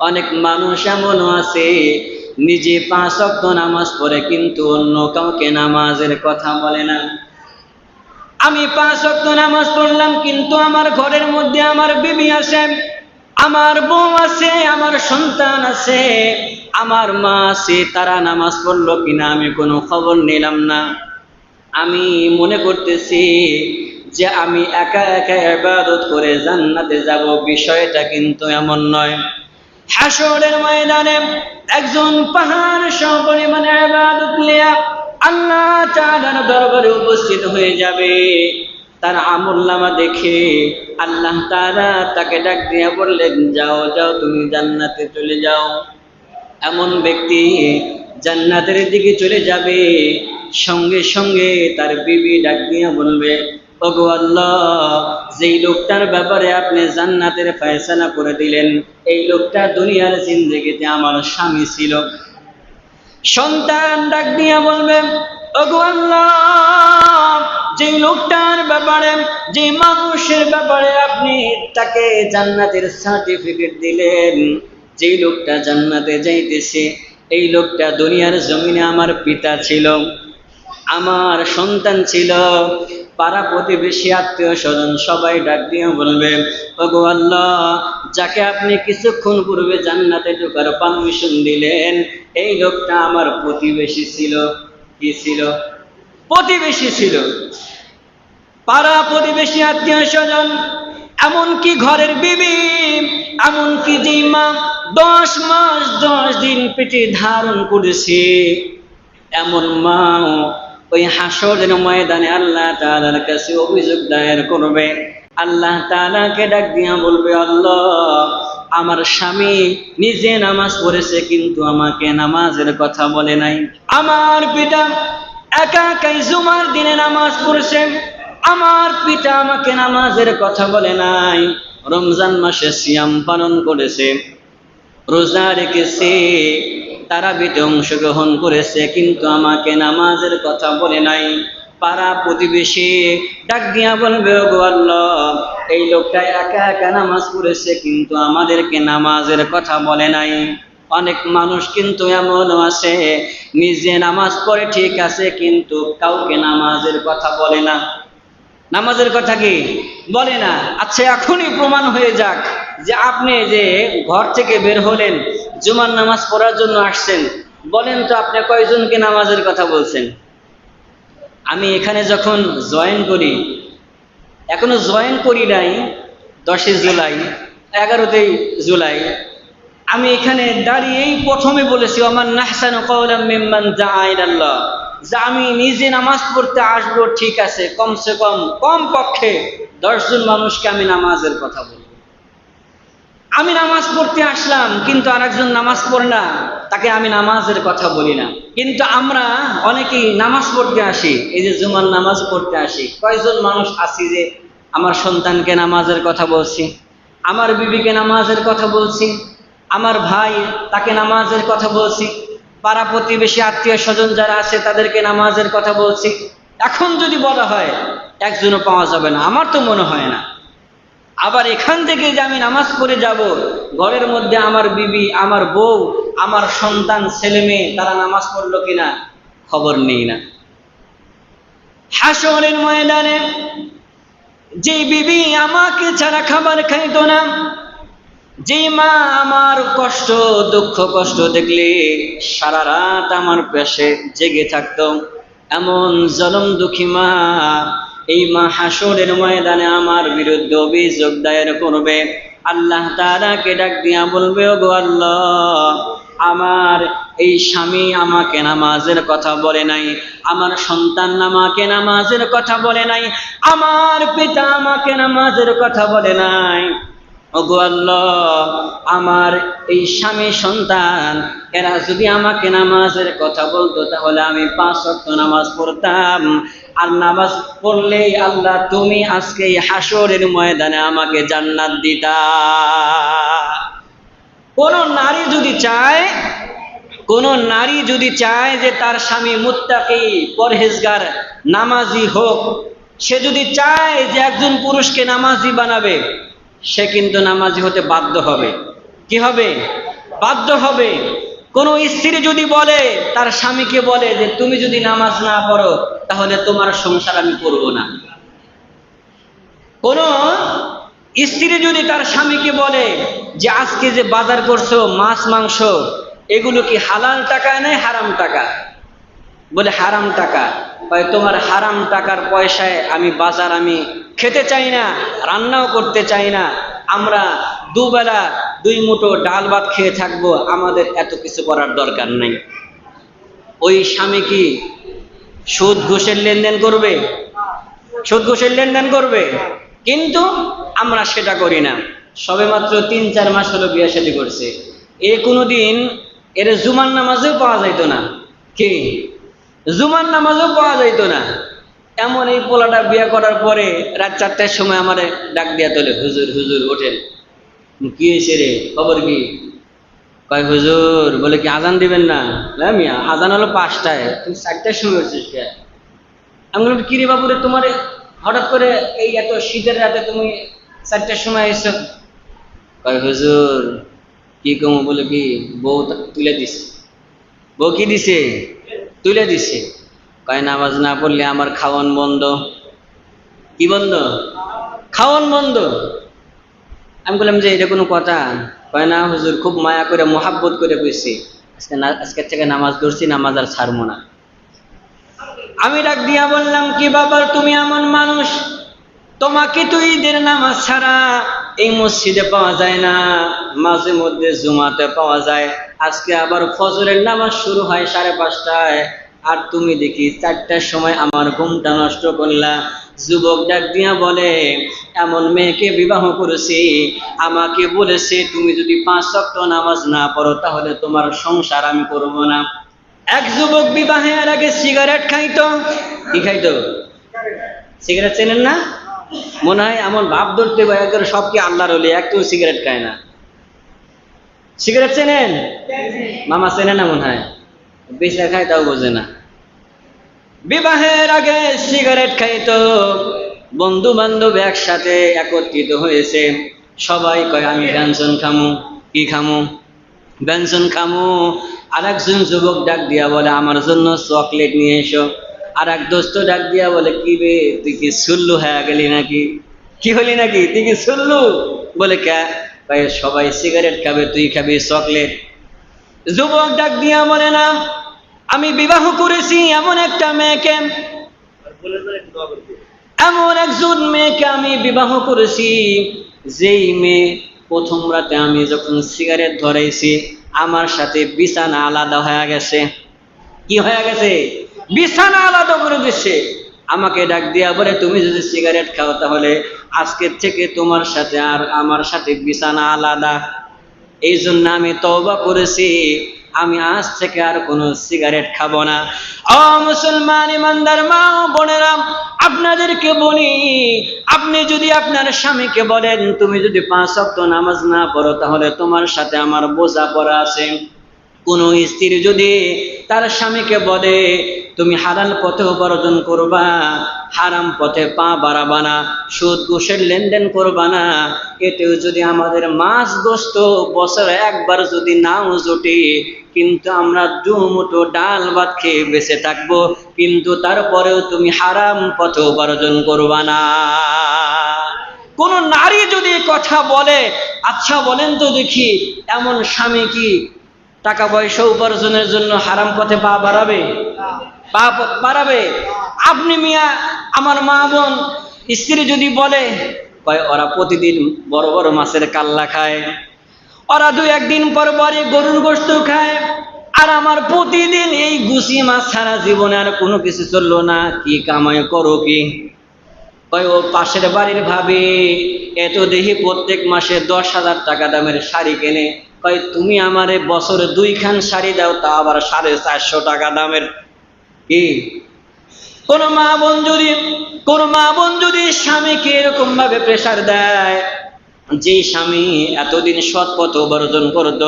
অনেক মানুষ এমনও আছে, নিজে পাঁচ অক্ট নামাজ পড়ে কিন্তু অন্য কাউকে নামাজের কথা বলে না। আমি পাঁচ অক্ট নামাজ পড়লাম কিন্তু আমার ঘরের মধ্যে আমার বিবি আছে, আমার বউ আছে, আমার সন্তান আছে, আমার মা আছে, তারা নামাজ পড়ল কিনা আমি কোনো খবর নিলাম না। আমি মনে করতেছি যে আমি একা একা ইবাদত করে জান্নাতে যাব, বিষয়টা কিন্তু এমন নয়। হাসরের ময়দানে একজন পাহাড় সপরিমাণে ইবাদত লিয়া আল্লাহ তাআলার দরবারে উপস্থিত হয়ে যাবে। তার আমুল্লামা দেখে আল্লাহ তাআলা তাকে ডাক দিয়া বললেন, যাও যাও, তুমি জান্নাতে চলে যাও। এমন ব্যক্তি জান্নাতের দিকে চলে যাবে। সঙ্গে সঙ্গে তার বিবি ডাক দিয়া বলবে ওগো যেই লোকটার ব্যাপারে আপনি জান্নাতের ফয়সালা করে দিলেন, এই লোকটা দুনিয়ার জিন্দগিতে আমার স্বামী ছিল। সন্তান ডাক দিয়া বলবে, ওগো আল্লাহ যে লোকটার ব্যাপারে যে মানুষের ব্যাপারে আপনি তাকে জান্নাতের সার্টিফিকেট দিলেন, যেই লোকটা জান্নাতে যাইতেছে, এই লোকটা দুনিয়ার জমিনে আমার পিতা ছিল, আমার সন্তান ছিল। পাড়া প্রতিবেশী আত্মীয় স্বজন সবাই ডাক দিয়ে বলবে, ওগো যাকে আপনি কিছুক্ষণ পূর্বে জান্নাতে ঢোকার পারমিশন দিলেন, এই লোকটা আমার প্রতিবেশী ছিল। কি ছিল? প্রতিবেশী ছিল। পাড়া প্রতিবেশী আত্মীয় স্বজন, এমনকি ঘরের বিবি, এমনকি যে মা দশ মাস দশ দিন পেটে ধারণ করেছে। এমন মাও ওই হাসরের ময়দানে আল্লাহ তাআলার কাছে অভিযোগ দায়ের করবে। আল্লাহ তাআলাকে ডাক দিয়া বলবে, আল্লাহ, আমার স্বামী নিজে নামাজ পড়েছে কিন্তু আমাকে নামাজের কথা বলে নাই। আমার পিতা একা একাই জুমার দিনে নামাজ পড়েছে। আমার পিতা আমাকে নামাজের কথা বলে নাই। রমজান মাসে সিয়াম পালন করেছে। রোজা রেখেছে। তারা বিতে অংশগ্রহণ করেছে, কিন্তু আমাকে নামাজের কথা বলে নাই। পাড়া প্রতিবেশী ডাক দিয়া বলবে এই লোকটা একা একা নামাজ পড়েছে, কিন্তু আমাদেরকে নামাজের কথা বলে নাই। অনেক মানুষ কিন্তু এমন আছে, নিজে নামাজ পড়ে ঠিক আছে, কিন্তু কাউকে নামাজের কথা বলে না। নামাজের কথা কি? বলে না। আচ্ছা এখনই প্রমাণ হয়ে যাক যে আপনি যে ঘর থেকে বের হলেন জুমার নামাজ পড়ার জন্য আসছেন। বলেন তো, আপনি কয়জনকে নামাজের কথা বলছেন? আমি এখানে যখন জয়েন করি, এখনও জয়েন করি নাই, দশই জুলাই, এগারোতেই জুলাই, আমি এখানে দাঁড়িয়েই প্রথমে বলেছি আমার নাহসান মিম্মান যে আমি নিজে নামাজ পড়তে আসব, ঠিক আছে, কমসে কম কম পক্ষে দশজন মানুষকে আমি নামাজের কথা বলব। আমি নামাজ পড়তে আসলাম, কিন্তু আরেকজন নামাজ পড়ে না, তাকে আমি নামাজের কথা বলি না। কিন্তু আমরা অনেকেই নামাজ পড়তে আসি, এই যে জুমার নামাজ পড়তে আসি। কয়জন মানুষ আসি যে আমার সন্তানকে নামাজের কথা বলছি, আমার বিবিকে নামাজের কথা বলছি, আমার ভাই তাকে নামাজের কথা বলছি, পাড়া প্রতিবেশী, আত্মীয় স্বজন যারা আছে তাদেরকে নামাজের কথা বলছি। এখন যদি বলা হয়, একজনও পাওয়া যাবে না, আমার তো মনে হয় না। আবার এখান থেকে যে আমি নামাজ পড়ে যাব, ঘরের মধ্যে আমার বিবি, আমার বউ, আমার সন্তান, ছেলে মেয়ে, তারা নামাজ পড়ল কিনা? খবর নেই না। হাসরের ময়দানে যে বিবি আমাকে ছাড়া খাবার খাইত না যে মা আমার কষ্ট, দুঃখ, কষ্ট দেখলে সারা রাত আমার পেশে জেগে থাকতো, এমন জলম দুঃখী মা এই মা হাসরের ময়দানে আমার বিরুদ্ধে অভিযোগ দায়ের করবে। আল্লাহ তারাকে ডাক দিয়া বলবে ও আল্লাহ, আমার এই স্বামী আমাকে নামাজের কথা বলে নাই, আমার সন্তান আমাকে নামাজের কথা বলে নাই, আমার পিতা আমাকে নামাজের কথা বলে নাই। আমার এই স্বামী সন্তান, এরা যদি আমাকে নামাজের কথা বলতো, তাহলে আমি পাঁচ ওয়াক্ত নামাজ পড়তাম। আর নামাজ পড়লেই আল্লাহ, তুমি আজকে হাসরের ময়দানে আমাকে জান্নাত দিতা। কোন নারী যদি চায়, কোন নারী যদি চায় যে তার স্বামী মুত্তাকি, পরহেজগার, নামাজি হোক, সে যদি চায় যে একজন পুরুষকে নামাজি বানাবে, সে কিন্তু নামাজি হতে বাধ্য হবে। কি হবে? বাধ্য হবে। কোন স্ত্রী যদি বলে, তার স্বামীকে বলে যে, তুমি যদি নামাজ না পড়ো তাহলে তোমার সংসার আমি করব না। কোন স্ত্রী যদি তার স্বামীকে বলে যে আজকে যে বাজার করছ মাছ, মাংস, এগুলো কি হালাল টাকা নেই হারাম টাকা? বলে হারাম টাকা। তোমার হারাম টাকার পয়সায় আমি বাজার আমি খেতে চাই না, রান্নাও করতে চাই না। আমরা দুবেলা দুই মুঠো ডাল ভাত খেয়ে থাকব, আমাদের এত কিছু করার দরকার নেই। ওই স্বামী কি সুদ ঘুষের লেনদেন করবে। সুদ ঘুষের লেনদেন করবে। কিন্তু আমরা সেটা করি না। সবে মাত্র তিন, চার মাস হলো বিয়ে শাদী করছে। এ কোনোদিন এর জুমার নামাজেও পাওয়া যাইতো না। কি? জুমার নামাজও পাওয়া যাইতো না। এমন এই পোলাটা বিয়ে করার পরে রাত চারটার সময় আমার ডাক দিয়া তোলে, হুজুর হুজুর, ওঠেন। কি হয়েছে রে? খবর কি? কয়, হুজুর, বলে কি আজান দিবেন না? মিয়া, আজান হলো পাঁচটায়, তুমি সময় উঠছিস কে? আমি বললাম, কিরে বাবুরে তোমার হঠাৎ করে এই এত শীতের রাতে তুমি চারটার সময় এসো? কয়, হুজুর, কি কমো বলে কি, বউ তুলে দিছে। বউ কি দিছে? তুলে দিছে। কয়, নামাজ না পড়লে আমার খাওয়ান বন্ধ। কি বন্ধ? খাওয়ান বন্ধ। আমি বললাম, যে এটা কোনো কথা? কয় না, হুজুর, খুব মায়া করে, মোহাব্বত করে কইছি আজকে আজকের থেকে নামাজ ধরছি, নামাজ আর ছাড়বো না। আমি ডাক দিয়া বললাম, কি বাবার তুমি এমন মানুষ? তোমাকে তো ঈদের নামাজ ছাড়া এই মসজিদে পাওয়া যায় না। মাঝে মধ্যে জুমাতে পাওয়া যায়। আজকে আবার ফজরের নামাজ শুরু হয় সাড়ে পাঁচটায়। আর তুমি দেখি চারটার সময় আমার ঘুমটা নষ্ট করলা। যুবক ডাক দিয়া বলে এমন মেয়েকে বিবাহ করেছি। আমাকে বলেছে তুমি যদি পাঁচ সপ্তাহ নামাজ না পড়ো তাহলে তোমার সংসার আমি করব না। এক যুবক বিবাহের আগে সিগারেট খাইতো। কি খাইতো? সিগারেট চেনেন না? মনে হয় এমন ভাব ধরতে পারে সব কি আল্লাহর হলে একটু সিগারেট খায় না। সিগারেট চেনেন? মামা চেনে না মনে হয়? বেশি খায় তাও বোঝে না। বিবাহের আগে সিগারেট খাইতো। বন্ধু বান্ধব একসাথে একত্রিত হয়েছে। সবাই কয়, আমি ব্যঞ্জন খামু, কি খামু? ব্যঞ্জন খামু। আর একজন যুবক ডাক দিয়া বলে, আমার জন্য চকলেট নিয়ে এসো। আর এক দোস্ত ডাক দিয়া বলে, কি বে, তুই কি সুল্লু হয়ে গেলি নাকি? কি হলি নাকি? তুই কি সুল্লু? বলে কে ভাই সবাই সিগারেট খাবে, তুই খাবি চকলেট। যুবক ডাক দিয়া বলে, না। আমি বিবাহ করেছি এমন একটা মেয়েকে। এমন একজন মেয়েকে আমি বিবাহ করেছি, যেই মেয়ে প্রথম রাতে আমি যখন সিগারেট ধরাইছি, আমার সাথে বিছানা আলাদা হয়ে গেছে। কি হয়ে গেছে? বিছানা আলাদা করে দিচ্ছে। আমাকে ডাক দিয়া বলে, তুমি যদি সিগারেট খাও তাহলে আজকের থেকে তোমার সাথে আর আমার সাথে বিছানা আলাদা। এই জন্য আমি তওবা করেছি। আমি আজ থেকে আর কোনো সিগারেট খাব না। ও মুসলমান ইমানদার মা বোনেরাম বোনেরা, আপনাদেরকে বলি, আপনি যদি আপনার স্বামীকে বলেন, তুমি যদি পাঁচ সপ্তাহ নামাজ না পড়ো, তাহলে তোমার সাথে আমার বোঝা পড়া আছে। কোন স্ত্রী যদি তার স্বামীকে বলে তুমি হারাল পথে উপার্জন করবা, হারাম পথে পা বাড়াবা না, সুদ ঘুষের লেনদেন করবা না। এতেও যদি আমাদের মাছ গোস্ত বছরে একবার যদি নাও জোটে, কিন্তু আমরা দুমুটো ডাল ভাত খেয়ে বেঁচে থাকব, কিন্তু তারপরেও তুমি হারাম পথে উপার্জন করবা না। কোন নারী যদি কথা বলে আচ্ছা বলেন তো দেখি, এমন স্বামী কি টাকা পয়সা উপার্জনের জন্য হারাম পথে পা বাড়াবে? পা বাড়াবে। আপনি মিয়া, আমার মা বোন, স্ত্রী যদি বলে ওরা প্রতিদিন বড় বড় মাছের কাল্লা খায়। ওরা দু একদিন পর পরে গরুর গোস্ত খায়। আর আমার প্রতিদিন এই গুছি মাছ ছাড়া জীবনে আর কোনো কিছু চলল না। কি কামাই করো কি? ও পাশের বাড়ির ভাবি এত দেখি প্রত্যেক মাসে দশ হাজার টাকা দামের শাড়ি কেনে। কয়, তুমি আমারে বছরে দুইখান শাড়ি দাও, তা আবার সাড়ে চারশো টাকা দামের কোন মা বোন যদি, কোন মা বোন যদি স্বামীকে এরকম ভাবে প্রেসার দেয়, যে স্বামী এতদিন সৎ পথ করত,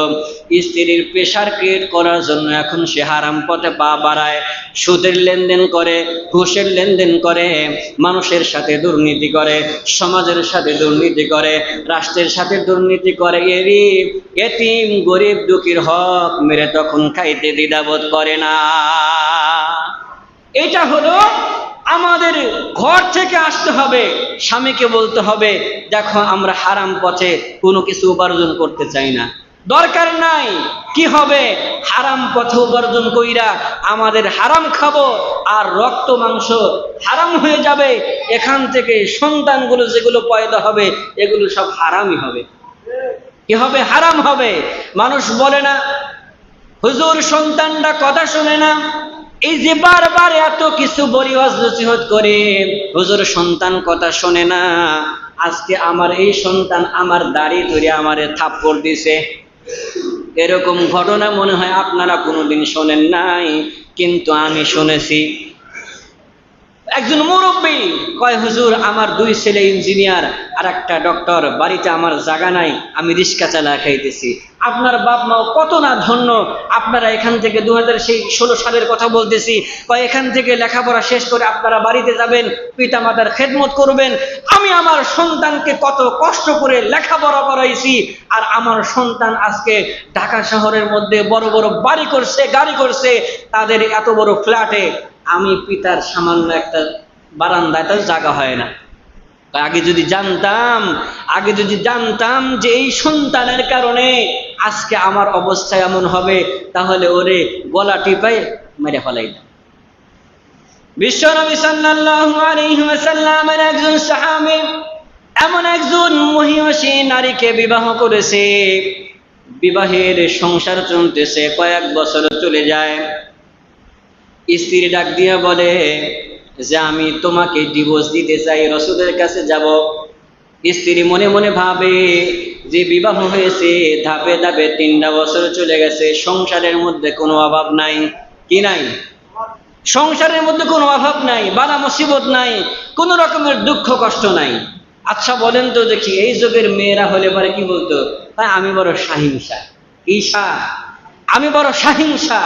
স্ত্রীর প্রেশার ক্রিয়েট করার জন্য এখন সে হারাম পথে পা বাড়ায়, সুদের লেনদেন করে, ঘুষের লেনদেন করে, মানুষের সাথে দুর্নীতি করে, সমাজের সাথে দুর্নীতি করে, রাষ্ট্রের সাথে দুর্নীতি করে এরি এতিম গরিব দুঃখীর হক মেরে তখন খাইতে দ্বিধাবোধ করে না। এটা হলো আমাদের ঘর থেকে আসতে হবে, স্বামীকে বলতে হবে, দেখো, আমরা হারাম পথে কোনো কিছু উপার্জন করতে চাই না। দরকার নাই, কি হবে? হারাম পথে উপার্জন কইরা আমাদের হারাম খাব আর রক্ত, মাংস হারাম হয়ে যাবে। এখান থেকে সন্তানগুলো যেগুলো পয়দা হবে, এগুলো সব হারামই হবে। কি হবে? হারাম হবে। মানুষ বলে না, হুজুর সন্তানটা কথা শুনে না। এই যে বারবার এত কিছু বরিওয়াজ নসিহত করে, হুজুর সন্তান কথা শোনে না। আজকে আমার এই সন্তান আমার দাড়ি ধরে আমারে থাপ্পড় দিছে। এরকম ঘটনা মনে হয় আপনারা কোনোদিন শোনেন নাই, কিন্তু আমি শুনেছি। একজন মুরব্বী কয়, হুজুর, আমার দুই ছেলে ইঞ্জিনিয়ার আর একটা ডক্টর, বাড়িতে আমার জায়গা নাই, আমি রিক্সা চালা খাইতেছি। আপনার বাপ মাও কত না ধন্য, আপনারা এখান থেকে দু হাজার সেই ষোলো সালের কথা বলতেছি, কয়, এখান থেকে লেখাপড়া শেষ করে আপনারা বাড়িতে যাবেন পিতা মাতার খেদমত করবেন, আমি আমার সন্তানকে কত কষ্ট করে লেখাপড়া করাইছি, আর আমার সন্তান আজকে ঢাকা শহরের মধ্যে বড় বড় বাড়ি করছে, গাড়ি করছে, তাদের এত বড় ফ্ল্যাটে আমি পিতার সামান্য একটা বারান্দায় তার জায়গা হয় না। আগে যদি জানতাম, আগে যদি জানতাম যে এই সন্তানের কারণে আজকে আমার অবস্থা এমন হবে, তাহলে ওরে গলা টিপাই মেরে ফেলাইতাম। বিশ্বনবী সাল্লাল্লাহু আলাইহি ওয়াসাল্লামের একজন এমন একজন মহিষী নারীকে বিবাহ করেছে। বিবাহের সংসার চলতেছে, কয়েক বছর চলে যায়। স্ত্রী ডাক দিয়ে বলে যে, আমি তোমাকে ডিভোর্স দিতে চাই, রসুলের কাছে যাব। স্ত্রী মনে মনে ভাবে যে, বিবাহ হয়েছে, ধাপে ধাপে তিনটা বছর চলে গেছে, সংসারের মধ্যে কোনো অভাব নাই। কি নাই? সংসারের মধ্যে কোনো অভাব নাই, বালা মুসিবত নাই, কোনো রকমের দুঃখ কষ্ট নাই। আচ্ছা বলেন তো দেখি, এই যুগের মেয়েরা হলে পরে কি বলতো? তাই আমি বড় সাহিংসা ঈশা আমি বড় সাহিংসা।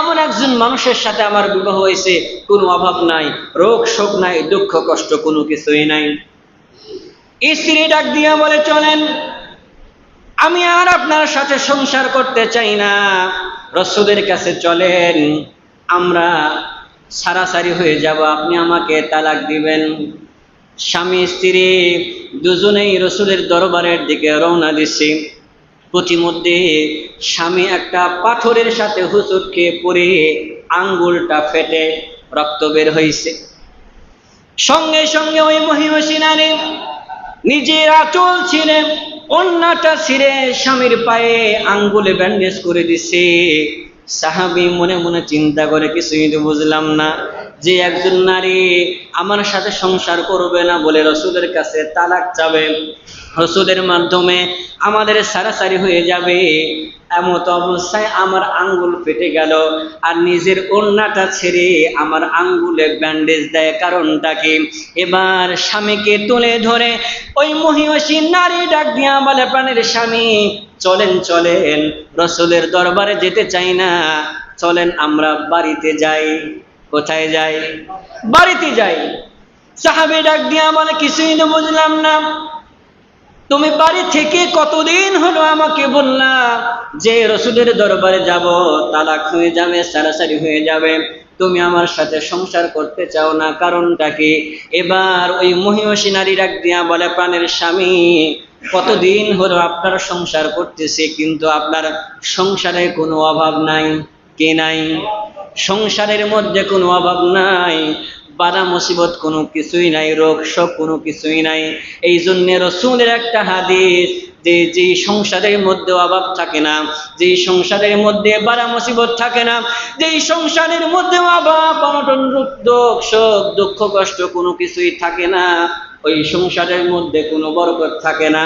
এমন একজন মানুষের সাথে আমার বিবাহ হয়েছে, কোনো অভাব নাই, রোগ শোক নাই, দুঃখ কষ্ট কোনো কিছুই নাই। স্ত্রী ডাক দিয়া বলে, চলেন, আমি আর আপনার সাথে সংসার করতে চাই না। রসুদের কাছে চলেন, আমরা সারাসারি হয়ে যাব, আপনি আমাকে তালাক দিবেন। স্বামী স্ত্রী, দুজনেই রসুলের দরবারের দিকে রওনা দিছি প্রতিমধ্যে স্বামী একটা পাথরের সাথে হুচুট খেয়ে পড়ে আঙ্গুলটা ফেটে রক্ত বের হয়েছে সঙ্গে সঙ্গে ওই মহিষী নারী নিজের ছিঁড়ে অন্যটা ছিঁড়ে স্বামীর পায়ে আঙ্গুলে ব্যান্ডেজ করে দিছে। সাহাবি মনে মনে চিন্তা করে, কিছুই তো বুঝলাম না। যে একজন নারী আমার সাথে সংসার করবে না বলে রসুলের কাছে তালাক চাবে, রসুলের মাধ্যমে আমাদের সারাসারি হয়ে যাবে। এমত অবস্থায় আমার আঙ্গুল ফেটে গেল আর নিজের ওড়নাটা ছেড়ে আমার আঙ্গুলে ব্যান্ডেজ দেয় কারণটা কি এবার স্বামীকে তুলে ধরে ওই মহিষী নারী ডাক দিয়া বলে, প্রাণের স্বামী, চলেন চলেন। রসুলের দরবারে যেতে চাই না। চলেন, আমরা বাড়িতে যাই। কোথায় যাই? বাড়িতে যাই। সাহাবি ডাক দিয়া বলে, কিছুই তো বুঝলাম না। তুমি বাড়ি থেকে কতদিন হলো আমাকে বললা, যে রসুলের দরবারে যাব, তালাক হয়ে যাবে, সারাসারি হয়ে যাবে। তুমি আমার সাথে সংসার করতে চাও না, কারণটা কি? এবার ওই মহিষী নারী ডাক দিয়া বলে, প্রাণের স্বামী, কতদিন হলো আপনার সংসার করতেছে, কিন্তু আপনার সংসারে কোনো অভাব নাই, কে নাই? সংসারের মধ্যে কোনো অভাব নাই, বাধা মুসিবত কোনো কিছুই নাই, রোগ শোক কোনো কিছুই নাই। এই জন্য রসুলের একটা হাদিস যে যে সংসারের মধ্যে অভাব থাকে না যে সংসারের মধ্যে বাড়া মুসিবত থাকে না যে সংসারের মধ্যে অভাব, অনটন রূপ দুঃখ, শোক, দুঃখ, কষ্ট কোনো কিছুই থাকে না, ওই সংসারের মধ্যে কোনো বরকত থাকে না।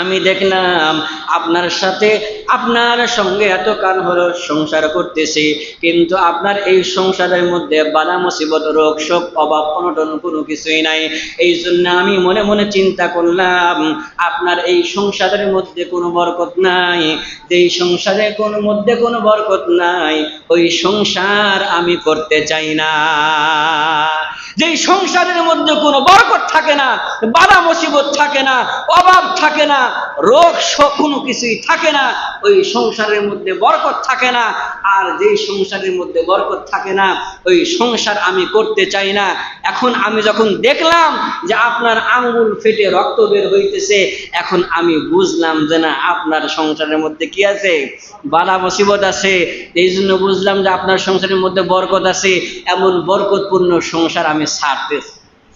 আমি দেখলাম আপনার সাথে আপনার সঙ্গে এত কাল হলো সংসার করতেছি। কিন্তু আপনার এই সংসারের মধ্যে বালা মুসিবত, রোগ, শোক, অভাব, অনটন কোনো কিছুই নাই। এই জন্য আমি মনে মনে চিন্তা করলাম, আপনার এই সংসারের মধ্যে কোনো বরকত নাই। যেই সংসারে কোনো মধ্যে কোনো বরকত নাই, ওই সংসার আমি করতে চাই না। যেই সংসারের মধ্যে কোনো বরকত থাকে না বাধা মুসিবত থাকে না, অভাব থাকে না রোগ কোনো কিছুই থাকে না, ওই সংসারের মধ্যে বরকত থাকে না, আর যেই সংসারের মধ্যে বরকত থাকে না, ওই সংসার আমি করতে চাই না। এখন আমি যখন দেখলাম যে আপনার আঙ্গুল ফেটে রক্ত বের হইতেছে, এখন আমি বুঝলাম যে না, আপনার সংসারের মধ্যে কি আছে? বালা মুসিবত আছে। এই জন্য বুঝলাম যে আপনার সংসারের মধ্যে বরকত আছে। এমন বরকতপূর্ণ সংসার আমি ছাড়তে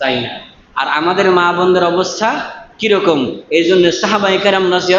চাই না। আর আমাদের মা বোনদের অবস্থা কীরকম? এই জন্য সাহাবাহিকার নসিহত